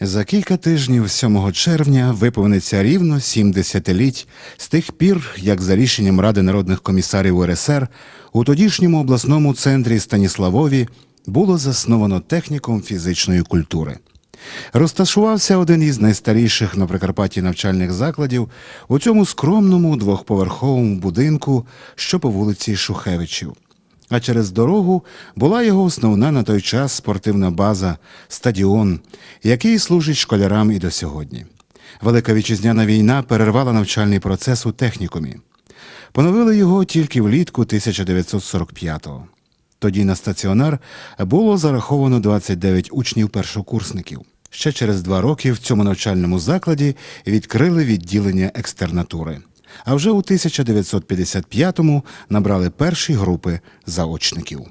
За кілька тижнів, 7 червня, виповниться рівно сім десятиліть з тих пір, як за рішенням Ради народних комісарів УРСР у тодішньому обласному центрі Станіславові було засновано технікум фізичної культури. Розташувався один із найстаріших на Прикарпатті навчальних закладів у цьому скромному двохповерховому будинку, що по вулиці Шухевичів. А через дорогу була його основна на той час спортивна база, стадіон, який служить школярам і до сьогодні. Велика вітчизняна війна перервала навчальний процес у технікумі. Поновили його тільки влітку 1945-го. Тоді на стаціонар було зараховано 29 учнів першокурсників. Ще через два роки в цьому навчальному закладі відкрили відділення екстернатури. А вже у 1955-му набрали перші групи заочників.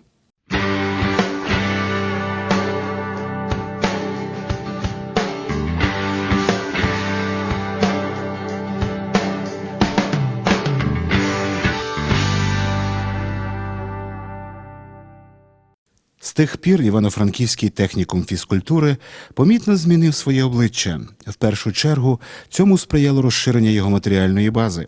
Тих пір Івано-Франківський технікум фізкультури помітно змінив своє обличчя. В першу чергу цьому сприяло розширення його матеріальної бази.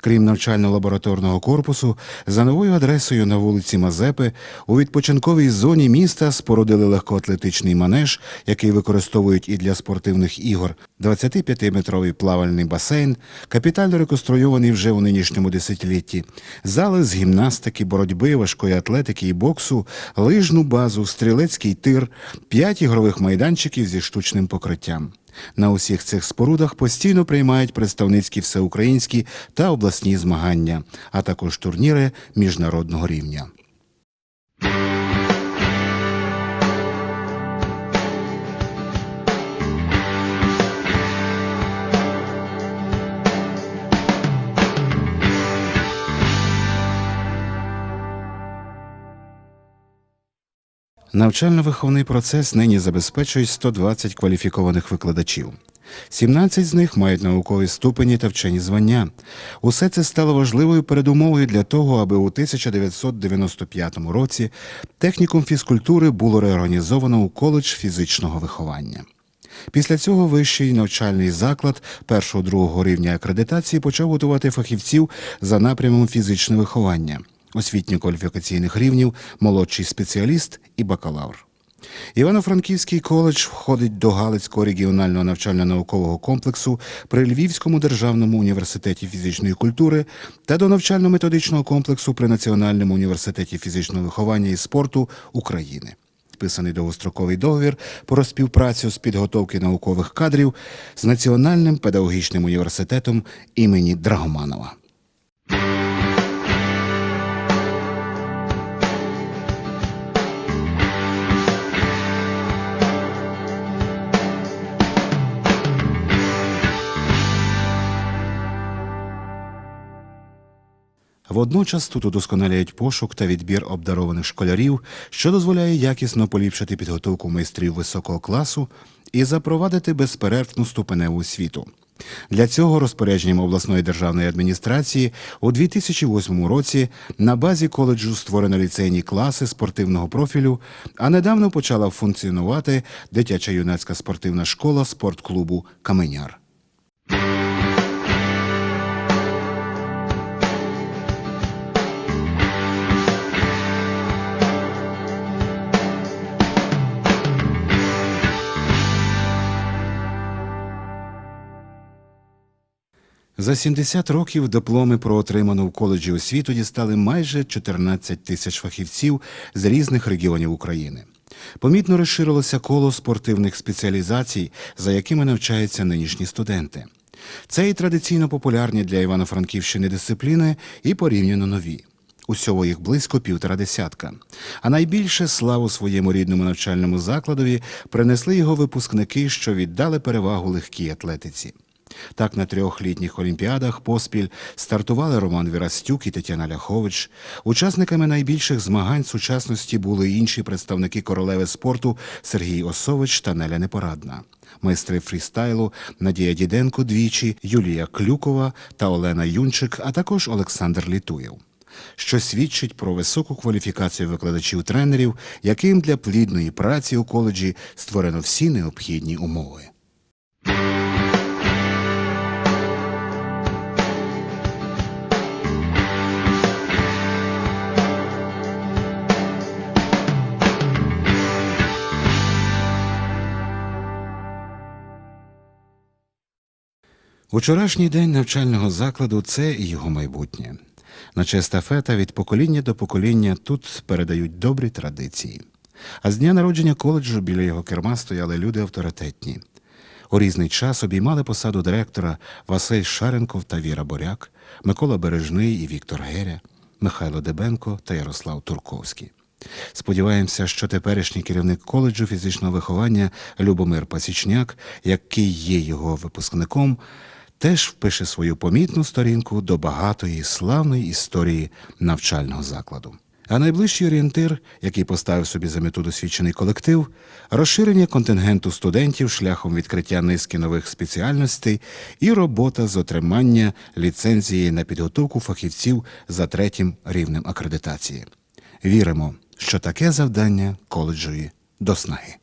Крім навчально-лабораторного корпусу, за новою адресою на вулиці Мазепи у відпочинковій зоні міста спорудили легкоатлетичний манеж, який використовують і для спортивних ігор, 25-метровий плавальний басейн, капітально реконструйований вже у нинішньому десятилітті, зали з гімнастики, боротьби, важкої атлетики і боксу, лижну базу, стрілецький тир, п'ять ігрових майданчиків зі штучним покриттям. На усіх цих спорудах постійно приймають представницькі всеукраїнські та обласні змагання, а також турніри міжнародного рівня. Навчально-виховний процес нині забезпечують 120 кваліфікованих викладачів. 17 з них мають наукові ступені та вчені звання. Усе це стало важливою передумовою для того, аби у 1995 році технікум фізкультури було реорганізовано у коледж фізичного виховання. Після цього вищий навчальний заклад першого-другого рівня акредитації почав готувати фахівців за напрямом фізичне виховання, освітньо-кваліфікаційних рівнів, молодший спеціаліст і бакалавр. Івано-Франківський коледж входить до Галицького регіонального навчально-наукового комплексу при Львівському державному університеті фізичної культури та до навчально-методичного комплексу при Національному університеті фізичного виховання і спорту України. Підписаний довгостроковий договір про співпрацю з підготовки наукових кадрів з Національним педагогічним університетом імені Драгоманова. Водночас тут удосконаляють пошук та відбір обдарованих школярів, що дозволяє якісно поліпшити підготовку майстрів високого класу і запровадити безперервну ступеневу освіту. Для цього розпорядженням обласної державної адміністрації у 2008 році на базі коледжу створено ліцейні класи спортивного профілю, а недавно почала функціонувати дитяча юнацька спортивна школа спортклубу Каменяр. За 70 років дипломи про отриману в коледжі освіту дістали майже 14 тисяч фахівців з різних регіонів України. Помітно розширилося коло спортивних спеціалізацій, за якими навчаються нинішні студенти. Це і традиційно популярні для Івано-Франківщини дисципліни, і порівняно нові. Усього їх близько півтора десятка. А найбільше славу своєму рідному навчальному закладові принесли його випускники, що віддали перевагу легкій атлетиці. Так на трьох літніх олімпіадах поспіль стартували Роман Вірастюк і Тетяна Ляхович. Учасниками найбільших змагань сучасності були інші представники королеви спорту Сергій Осович та Неля Непорадна. Майстри фрістайлу Надія Діденко двічі, Юлія Клюкова та Олена Юнчик, а також Олександр Літуєв. Що свідчить про високу кваліфікацію викладачів-тренерів, яким для плідної праці у коледжі створено всі необхідні умови. Учорашній день навчального закладу це його майбутнє. Наче естафета від покоління до покоління тут передають добрі традиції. А з дня народження коледжу біля його керма стояли люди авторитетні. У різний час обіймали посаду директора Василь Шаренков та Віра Боряк, Микола Бережний і Віктор Геря, Михайло Дебенко та Ярослав Турковський. Сподіваємося, що теперішній керівник коледжу фізичного виховання Любомир Пасічняк, який є його випускником, теж впише свою помітну сторінку до багатої славної історії навчального закладу. А найближчий орієнтир, який поставив собі за мету досвідчений колектив, розширення контингенту студентів шляхом відкриття низки нових спеціальностей і робота з отримання ліцензії на підготовку фахівців за третім рівнем акредитації. Віримо, що таке завдання коледжові до снаги.